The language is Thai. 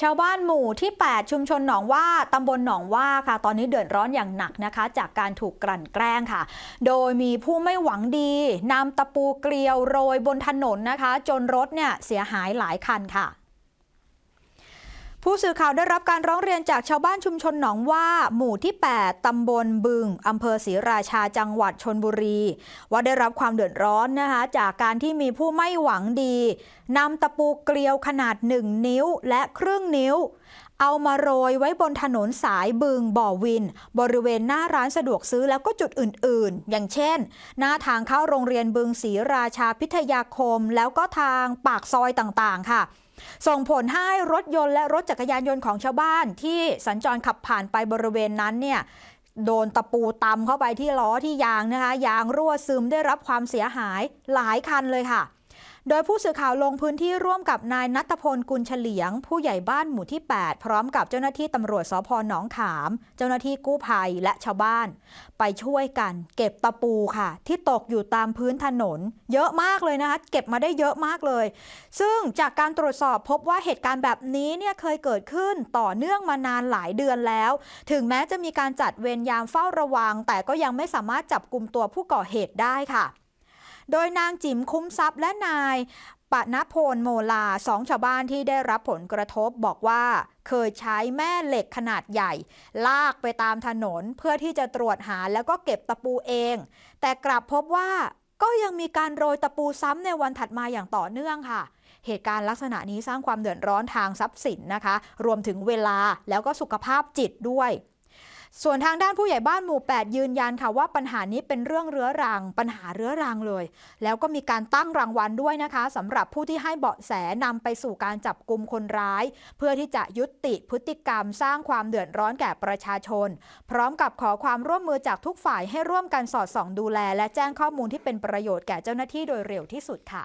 ชาวบ้านหมู่ที่ 8 ชุมชนหนองว่าตำบลหนองว่าค่ะ ตอนนี้เดือดร้อนอย่างหนักนะคะ จากการถูกกลั่นแกล้งค่ะ โดยมีผู้ไม่หวังดีนำตะปูเกลียวโรยบนถนนนะคะ จนรถเนี่ยเสียหายหลายคันค่ะ ผู้สื่อข่าวได้รับการร้องเรียนจากชาวบ้านชุมชนหนองว่าหมู่ที่ 8 ตำบลบึง อำเภอศรีราชาจังหวัดชนบุรี ว่าได้รับความเดือดร้อนนะคะ จากการที่มีผู้ไม่หวังดีนำตะปูเกลียวขนาด 1 นิ้วและครึ่งนิ้ว เอามาโรยไว้บนถนนสายบึงบ่อวิน บริเวณหน้าร้านสะดวกซื้อแล้วก็จุดอื่นๆ อย่างเช่น หน้าทางเข้าโรงเรียนบึงศรีราชาพิทยาคม แล้วก็ทางปากซอยต่างๆ ค่ะ ส่งผลให้รถยนต์และรถจักรยานยนต์ของชาวบ้านที่สัญจรขับผ่านไปบริเวณนั้นเนี่ยโดนตะปูตำเข้าไปที่ล้อที่ยางนะคะ ยางรั่วซึมได้รับความเสียหายหลายคันเลยค่ะ โดยผู้สื่อข่าวลงพื้นที่ร่วมกับนายนัทพลกุลเฉลียง ผู้ใหญ่บ้านหมู่ที่ 8 พร้อมกับเจ้าหน้าที่ตำรวจสพหนองขาม เจ้าหน้าที่กู้ภัยและชาวบ้าน ไปช่วยกัน เก็บตะปูค่ะ ที่ตกอยู่ตามพื้นถนน เยอะมากเลยนะคะ เก็บมาได้เยอะมากเลย ซึ่งจากการตรวจสอบพบว่าเหตุการณ์แบบนี้เนี่ยเคยเกิดขึ้นต่อเนื่องมานานหลายเดือนแล้ว ถึงแม้จะมีการจัดเวรยามเฝ้าระวัง แต่ก็ยังไม่สามารถจับกลุ่มตัวผู้ก่อเหตุได้ค่ะ โดยนางจิ๋มคุ้มทรัพย์และนายปณพลโมลาสองชาวบ้านที่ได้รับผลกระทบบอกว่าเคยใช้แม่เหล็กขนาดใหญ่ ลากไปตามถนนเพื่อที่จะตรวจหาแล้วก็เก็บตะปูเอง แต่กลับพบว่าก็ยังมีการโรยตะปูซ้ำในวันถัดมาอย่างต่อเนื่องค่ะ เหตุการณ์ลักษณะนี้สร้างความเดือดร้อนทางทรัพย์สินนะคะ รวมถึงเวลาแล้วก็สุขภาพจิตด้วย ส่วนทางด้านผู้ใหญ่บ้านหมู่ 8 ยืนยันค่ะว่าปัญหานี้เป็นเรื่องเรื้อรัง ปัญหาเรื้อรังเลย แล้วก็มีการตั้งรางวัลด้วยนะคะสำหรับผู้ที่ให้เบาะแสนำไปสู่การจับกลุ่มคนร้าย เพื่อที่จะยุติพฤติกรรมสร้างความเดือดร้อนแก่ประชาชน พร้อมกับขอความร่วมมือจากทุกฝ่ายให้ร่วมกันสอดส่องดูแล และแจ้งข้อมูลที่เป็นประโยชน์แก่เจ้าหน้าที่โดยเร็วที่สุดค่ะ